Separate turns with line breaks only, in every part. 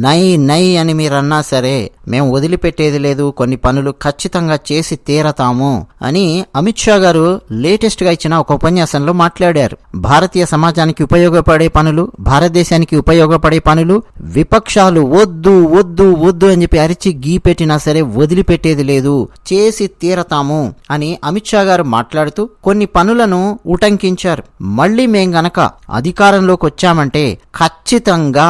నై నై అని మీరన్నా సరే మేము వదిలిపెట్టేది లేదు కొన్ని పనులు ఖచ్చితంగా చేసి తీరతాము అని అమిత్ షా గారు లేటెస్ట్గా ఇచ్చిన ఒక ఉపన్యాసంలో మాట్లాడారు. భారతీయ సమాజానికి ఉపయోగపడే పనులు భారతదేశానికి ఉపయోగపడే పనులు విపక్షాలు వద్దు వద్దు వద్దు అని చెప్పి అరిచి గీ పెట్టినా సరే వదిలిపెట్టేది లేదు చేసి తీరతాము అని అమిత్ షా గారు మాట్లాడుతూ కొన్ని పనులను ఉటంకించారు. మళ్ళీ మేం గనక అధికారంలోకి వచ్చామంటే ఖచ్చితంగా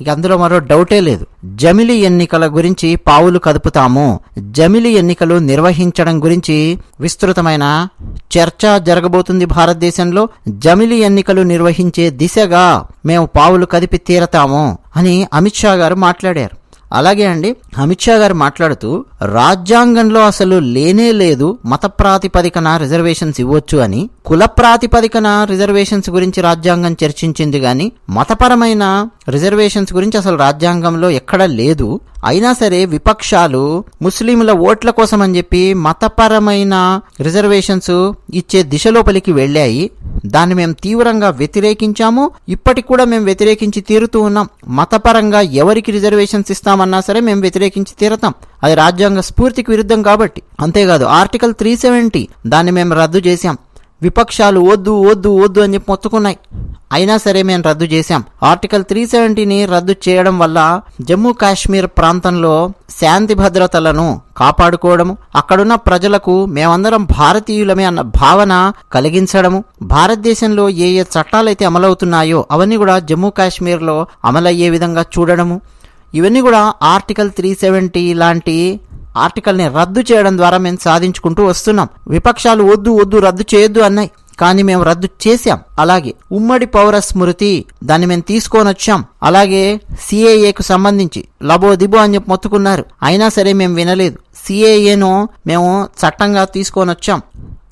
ఇక అందులో మరో డౌట్ లేదు. జమిలి ఎన్నికల గురించి పావులు కదుపుతాము. జమిలి ఎన్నికలు నిర్వహించడం గురించి విస్తృతమైన చర్చ జరగబోతుంది భారతదేశంలో. జమిలి ఎన్నికలు నిర్వహించే దిశగా మేము పావులు కదిపి తీరతాము అని అమిత్ షా గారు మాట్లాడారు. అలాగే అండి అమిత్ షా గారు మాట్లాడుతూ రాజ్యాంగంలో అసలు లేనే లేదు మత ప్రాతిపదికన రిజర్వేషన్స్ ఇవ్వచ్చు అని కుల ప్రాతిపదికన రిజర్వేషన్స్ గురించి రాజ్యాంగం చర్చించింది గాని మతపరమైన రిజర్వేషన్స్ గురించి అసలు రాజ్యాంగంలో ఎక్కడా లేదు. అయినా సరే విపక్షాలు ముస్లింల ఓట్ల కోసం అని చెప్పి మతపరమైన రిజర్వేషన్స్ ఇచ్చే దిశలోపలికి వెళ్ళాయి. దాన్ని మేము తీవ్రంగా వ్యతిరేకించాము. ఇప్పటికి కూడా మేము వ్యతిరేకించి తీరుతూ ఉన్నాం. మతపరంగా ఎవరికి రిజర్వేషన్స్ ఇస్తామన్నా సరే మేము వ్యతిరేకించి తీరతాం. అది రాజ్యాంగ స్ఫూర్తికి విరుద్ధం కాబట్టి. అంతేకాదు ఆర్టికల్ త్రీ సెవెంటీ దాన్ని మేము రద్దు చేశాం. విపక్షాలు వద్దు వద్దు వద్దు అని చెప్పి మొత్తుకున్నాయి. అయినా సరే మేము రద్దు చేశాం. ఆర్టికల్ త్రీ సెవెంటీని రద్దు చేయడం వల్ల జమ్మూ కాశ్మీర్ ప్రాంతంలో శాంతి భద్రతలను కాపాడుకోవడము అక్కడున్న ప్రజలకు మేమందరం భారతీయులమే అన్న భావన కలిగించడము భారతదేశంలో ఏ ఏ చట్టాలైతే అమలవుతున్నాయో అవన్నీ కూడా జమ్మూ కాశ్మీర్లో అమలయ్యే విధంగా చూడడము. ఇవన్నీ కూడా ఆర్టికల్ త్రీ సెవెంటీ లాంటి ఆర్టికల్ని రద్దు చేయడం ద్వారా మేము సాధించుకుంటూ వస్తున్నాం. విపక్షాలు వద్దు వద్దు రద్దు చేయొద్దు అన్నాయి. కానీ మేము రద్దు చేశాం. అలాగే ఉమ్మడి పౌర స్మృతి దాన్ని మేము తీసుకొని వచ్చాం. అలాగే సిఏఏకు సంబంధించి లబో దిబో అని చెప్పి మొత్తుకున్నారు. అయినా సరే మేము వినలేదు. సిఏఏను మేము చట్టంగా తీసుకొని వచ్చాం.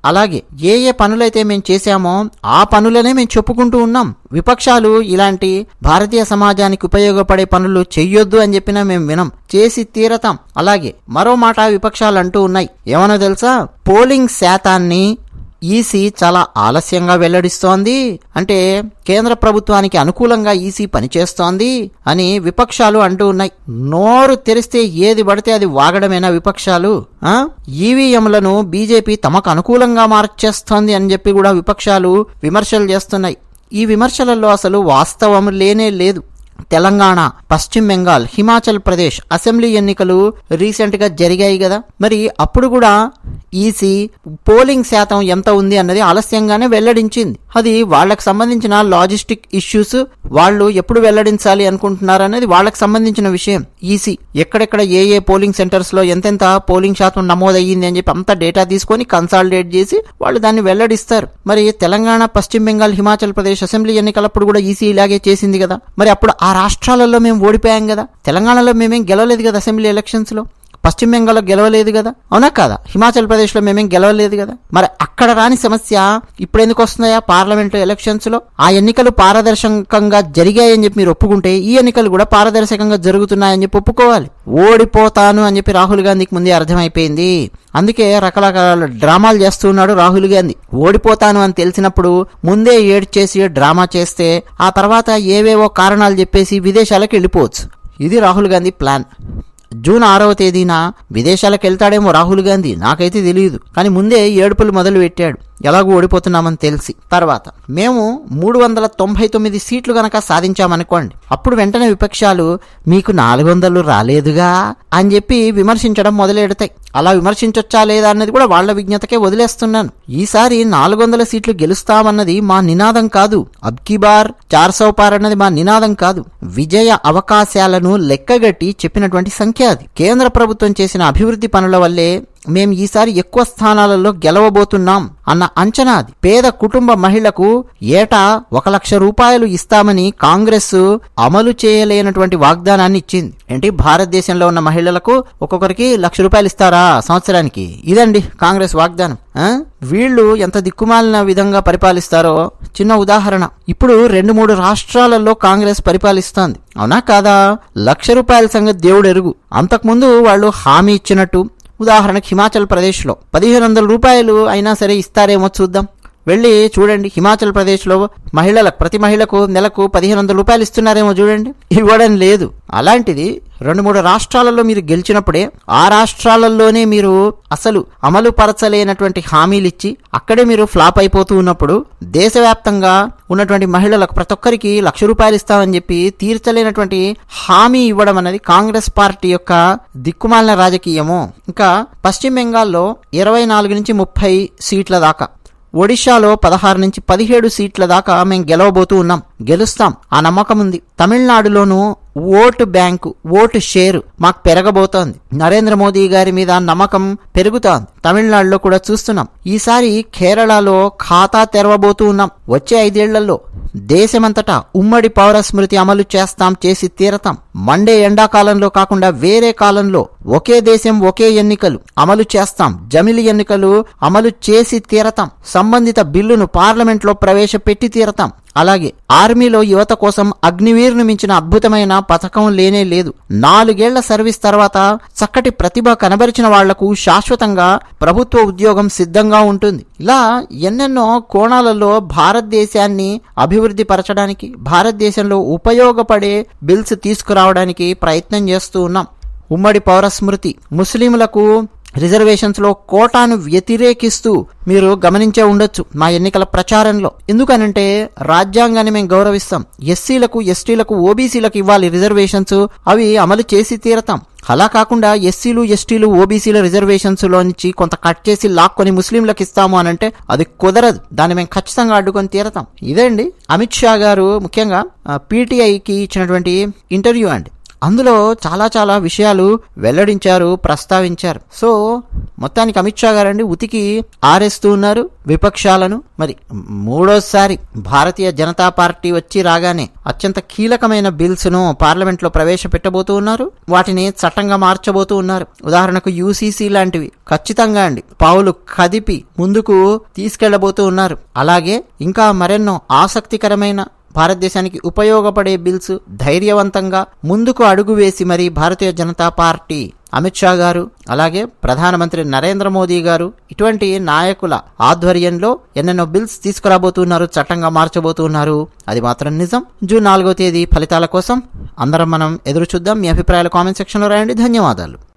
అలాగే ఏ ఏ పనులైతే మేము చేశామో ఆ పనులనే మేము చెప్పుకుంటూ ఉన్నాం. విపక్షాలు ఇలాంటి భారతీయ సమాజానికి ఉపయోగపడే పనులు చెయ్యొద్దు అని చెప్పినా మేము వినం. చేసి తీరతాం. అలాగే మరో మాట విపక్షాలు అంటూ ఉన్నాయి. ఏమనో తెలుసా? పోలింగ్ శాతాన్ని ఈసీ చాలా ఆలస్యంగా వెల్లడిస్తోంది. అంటే కేంద్ర ప్రభుత్వానికి అనుకూలంగా ఈసీ పనిచేస్తోంది అని విపక్షాలు అంటూ ఉన్నాయి. నోరు తెరిస్తే ఏది పడితే అది వాగడమేనా విపక్షాలు? ఈవీఎంలను బీజేపీ తమకు అనుకూలంగా మార్చేస్తోంది అని చెప్పి కూడా విపక్షాలు విమర్శలు చేస్తున్నాయి. ఈ విమర్శలలో అసలు వాస్తవం లేనే లేదు. తెలంగాణ పశ్చిమ బెంగాల్ హిమాచల్ ప్రదేశ్ అసెంబ్లీ ఎన్నికలు రీసెంట్గా జరిగాయి కదా. మరి అప్పుడు కూడా ఈసీ పోలింగ్ శాతం ఎంత ఉంది అన్నది ఆలస్యంగానే వెల్లడించింది. అది వాళ్ళకు సంబంధించిన లాజిస్టిక్ ఇష్యూస్ వాళ్ళు ఎప్పుడు వెల్లడించాలి అనుకుంటున్నారు అనేది వాళ్ళకి సంబంధించిన విషయం. ఈసీ ఎక్కడెక్కడ ఏ ఏ పోలింగ్ సెంటర్స్లో ఎంతెంత పోలింగ్ శాతం నమోదయ్యింది అని చెప్పి అంత డేటా తీసుకొని కన్సాలిడేట్ చేసి వాళ్ళు దాన్ని వెల్లడిస్తారు. మరి తెలంగాణ పశ్చిమ బెంగాల్ హిమాచల్ ప్రదేశ్ అసెంబ్లీ ఎన్నికలప్పుడు కూడా ఈసీ ఇలాగే చేసింది కదా. మరి అప్పుడు ఆ రాష్ట్రాలలో మేము ఓడిపోయాం కదా. తెలంగాణలో మేమేం గెలవలేదు కదా అసెంబ్లీ ఎలక్షన్స్లో. పశ్చిమ బెంగాల్లో గెలవలేదు కదా. అవునా కదా? హిమాచల్ ప్రదేశ్లో మేమేం గెలవలేదు కదా. మరి అక్కడ రాని సమస్య ఇప్పుడు ఎందుకు వస్తున్నాయా? పార్లమెంట్ ఎలక్షన్స్లో ఆ ఎన్నికలు పారదర్శకంగా జరిగాయని చెప్పి మీరు ఒప్పుకుంటే ఈ ఎన్నికలు కూడా పారదర్శకంగా జరుగుతున్నాయని చెప్పి ఒప్పుకోవాలి. ఓడిపోతాను అని చెప్పి రాహుల్ గాంధీకి ముందే అర్థమైపోయింది. అందుకే రకరకాల డ్రామాలు చేస్తున్నాడు రాహుల్ గాంధీ. ఓడిపోతాను అని తెలిసినప్పుడు ముందే ఏడ్చేసి డ్రామా చేస్తే ఆ తర్వాత ఏవేవో కారణాలు చెప్పేసి విదేశాలకు వెళ్ళిపోవచ్చు. ఇది రాహుల్ గాంధీ ప్లాన్. జూన్ ఆరవ తేదీన విదేశాలకు వెళ్తాడేమో రాహుల్ గాంధీ? నాకైతే తెలియదు. కానీ ముందే ఏడుపులు మొదలు పెట్టాడు ఎలాగో ఓడిపోతున్నామని తెలిసి. తర్వాత మేము మూడు వందల తొంభై తొమ్మిది సీట్లు గనక సాధించామనుకోండి అప్పుడు వెంటనే విపక్షాలు మీకు నాలుగు వందలు రాలేదుగా? అని చెప్పి విమర్శించడం మొదలెడతాయి. అలా విమర్శించొచ్చా లేదా అన్నది కూడా వాళ్ళ విజ్ఞతకే వదిలేస్తున్నాను. ఈసారి నాలుగు వందల సీట్లు గెలుస్తామన్నది మా నినాదం కాదు. అబ్కి బార్ చార్ పార్ అన్నది మా నినాదం కాదు. విజయ అవకాశాలను లెక్కగట్టి చెప్పినటువంటి సంఖ్య అది. కేంద్ర ప్రభుత్వం చేసిన అభివృద్ధి పనుల వల్లే మేము ఈసారి ఎక్కువ స్థానాలలో గెలవబోతున్నాం అన్న అంచనా అది. పేద కుటుంబ మహిళకు ఏటా ఒక లక్ష రూపాయలు ఇస్తామని కాంగ్రెస్ అమలు చేయలేనటువంటి వాగ్దానాన్ని ఇచ్చింది. ఏంటి? భారతదేశంలో ఉన్న మహిళలకు ఒక్కొక్కరికి లక్ష రూపాయలు ఇస్తారా సంవత్సరానికి? ఇదండి కాంగ్రెస్ వాగ్దానం. వీళ్ళు ఎంత దిక్కుమాలిన విధంగా పరిపాలిస్తారో చిన్న ఉదాహరణ. ఇప్పుడు రెండు మూడు రాష్ట్రాలలో కాంగ్రెస్ పరిపాలిస్తోంది. అవునా కాదా? లక్ష రూపాయల సంగతి దేవుడు ఎరుగు అంతకుముందు వాళ్ళు హామీ ఇచ్చినట్టు ఉదాహరణకు హిమాచల్ ప్రదేశ్లో పదిహేను వందల రూపాయలు అయినా సరే ఇస్తారేమో చూద్దాం. వెళ్ళి చూడండి. హిమాచల్ ప్రదేశ్లో మహిళలకు ప్రతి మహిళకు నెలకు పదిహేను వందల రూపాయలు ఇస్తున్నారేమో చూడండి. ఇవ్వడం లేదు. అలాంటిది రెండు మూడు రాష్ట్రాలలో మీరు గెలిచినప్పుడే ఆ రాష్ట్రాలలోనే మీరు అసలు అమలు పరచలేనటువంటి హామీలు ఇచ్చి అక్కడే మీరు ఫ్లాప్ అయిపోతూ ఉన్నప్పుడు దేశవ్యాప్తంగా ఉన్నటువంటి మహిళలకు ప్రతి ఒక్కరికి లక్ష రూపాయలు ఇస్తామని చెప్పి తీర్చలేనటువంటి హామీ ఇవ్వడం అనేది కాంగ్రెస్ పార్టీ యొక్క దిక్కుమాలిన రాజకీయము. ఇంకా పశ్చిమ బెంగాల్లో ఇరవై నాలుగు నుంచి ముప్పై సీట్ల దాకా ఒడిశాలో పదహారు నుంచి పదిహేడు సీట్ల దాకా మేము గెలవబోతూ ఉన్నాం. గెలుస్తాం. ఆ నమ్మకం ఉంది తమిళనాడులోనూ ఓటు బ్యాంకు ఓటు షేరు మాకు పెరగబోతోంది. నరేంద్ర మోదీ గారి మీద నమ్మకం పెరుగుతోంది. తమిళనాడులో కూడా చూస్తున్నాం. ఈసారి కేరళలో ఖాతా తెరవబోతూ ఉన్నాం. వచ్చే ఐదేళ్ళలో దేశమంతటా ఉమ్మడి పౌర స్మృతి అమలు చేస్తాం చేసి తీరతాం. మండే ఎండాకాలంలో కాకుండా వేరే కాలంలో ఒకే దేశం ఒకే ఎన్నికలు అమలు చేస్తాం. జమిలి ఎన్నికలు అమలు చేసి తీరతాం. సంబంధిత బిల్లును పార్లమెంట్లో ప్రవేశపెట్టి తీరతాం. అలాగే ఆర్మీలో యువత కోసం అగ్నివీర్ను మించిన అద్భుతమైన పథకం లేనే లేదు. నాలుగేళ్ళ సర్వీస్ తర్వాత చక్కటి ప్రతిభ కనబరిచిన వాళ్ళకు శాశ్వతంగా ప్రభుత్వ ఉద్యోగం సిద్ధంగా ఉంటుంది. ఇలా ఎన్నెన్నో కోణాలలో భారతదేశాన్ని అభివృద్ధి పరచడానికి భారతదేశంలో ఉపయోగపడే బిల్స్ తీసుకురావడానికి ప్రయత్నం చేస్తూ ఉన్నాం. ఉమ్మడి పౌర స్మృతి ముస్లింలకు రిజర్వేషన్స్లో కోటాను వ్యతిరేకిస్తూ మీరు గమనించే ఉండొచ్చు మా ఎన్నికల ప్రచారంలో. ఎందుకనంటే రాజ్యాంగాన్ని మేము గౌరవిస్తాం. ఎస్సీలకు ఎస్టీలకు ఓబీసీలకు ఇవ్వాలి రిజర్వేషన్స్. అవి అమలు చేసి తీరతాం. అలా కాకుండా ఎస్సీలు ఎస్టీలు ఓబీసీల రిజర్వేషన్స్లో నుంచి కొంత కట్ చేసి లాక్కొని ముస్లింలకు ఇస్తాము అని అంటే అది కుదరదు. దాన్ని మేము ఖచ్చితంగా అడ్డుకొని తీరతాం. ఇదే అండి అమిత్ షా గారు ముఖ్యంగా పీటీఐకి ఇచ్చినటువంటి ఇంటర్వ్యూ అండి. అందులో చాలా చాలా విషయాలు వెల్లడించారు ప్రస్తావించారు. సో మొత్తానికి అమిత్ షా గారండి ఉతికి ఆరేస్తూ ఉన్నారు విపక్షాలను. మరి మూడోసారి భారతీయ జనతా పార్టీ వచ్చి రాగానే అత్యంత కీలకమైన బిల్స్ను పార్లమెంట్లో ప్రవేశపెట్టబోతూ ఉన్నారు. వాటిని చట్టంగా మార్చబోతూ ఉన్నారు. ఉదాహరణకు యూసీసీ లాంటివి. ఖచ్చితంగా అండి పావులు కదిపి ముందుకు తీసుకెళ్ళబోతూ ఉన్నారు. అలాగే ఇంకా మరెన్నో ఆసక్తికరమైన భారతదేశానికి ఉపయోగపడే బిల్స్ ధైర్యవంతంగా ముందుకు అడుగు వేసి మరి భారతీయ జనతా పార్టీ. అమిత్ షా గారు అలాగే ప్రధానమంత్రి నరేంద్ర మోదీ గారు ఇటువంటి నాయకుల ఆధ్వర్యంలో ఎన్నెన్నో బిల్స్ తీసుకురాబోతున్నారు చట్టంగా మార్చబోతున్నారు. అది మాత్రం నిజం. జూన్ నాలుగో తేదీ ఫలితాల కోసం అందరం మనం ఎదురు చూద్దాం మీ అభిప్రాయాలు కామెంట్ సెక్షన్లో రాయండి. ధన్యవాదాలు.